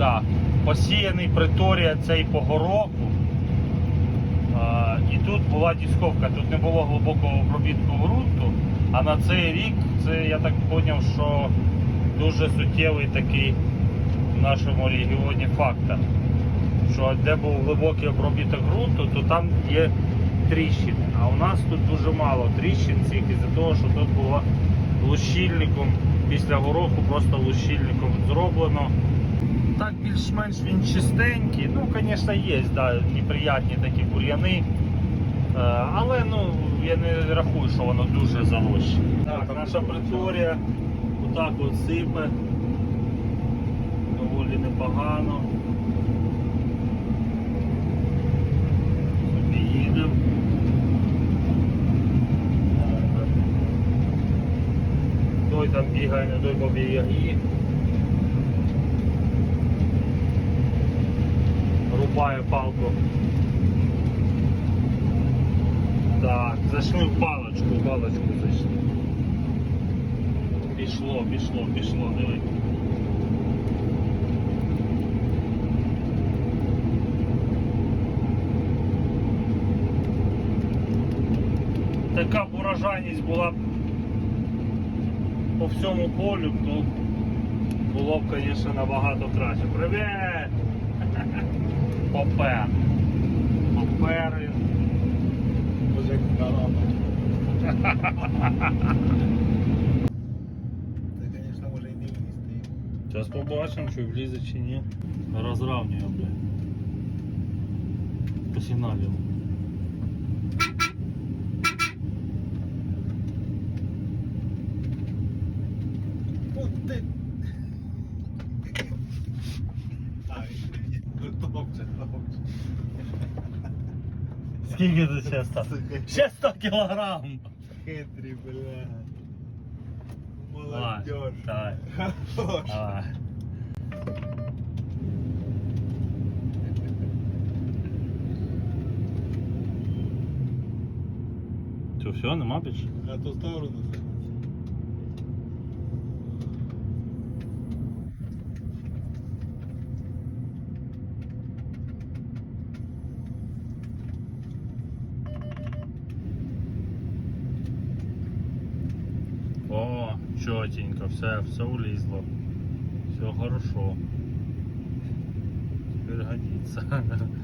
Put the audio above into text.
Да. Посіяний приторія цей по гороку. А, і тут була дісковка, тут не було глибокого обробітку ґрунту, а на цей рік це я так зрозумів, що дуже суттєвий такий в нашому регіоні фактор. Що де був глибокий обробіток ґрунту, то там є тріщини. А у нас тут дуже мало тріщин цих із-за того, що тут було лущильником після гороху просто лущильником зроблено. Так більш-менш він чистенький. Ну, звісно, є, да, неприятні такі бур'яни. Е, Але ну, я не рахую, що воно дуже зарощене. Так, наша приторія отак от сипе. Доволі непогано. Їдемо. Той там бігає, не той побігає. Рубає палку. Так, зайшли в палочку, в палочку зайшли. Пішло, пішло, пішло, диви. Така б урожайність була б по всьому полю, то було б, звісно, набагато краще. Привіт! Попер. Попери. Мужик на рамочку. Це, звісно, може і не влізти. Зараз побачимо, чи влізе чи ні. Розравнює, блядь. Посигналюємо. От ти. топче, топче. Скільки це ще 100? Ще 100 кілограм. Хитрий, бля. Давай, Молодежь. давай. Хорош. Давай. Що, все, нема більше? На ту сторону. О, чотенько, все, все улізло. Все хорошо. Теперь годится.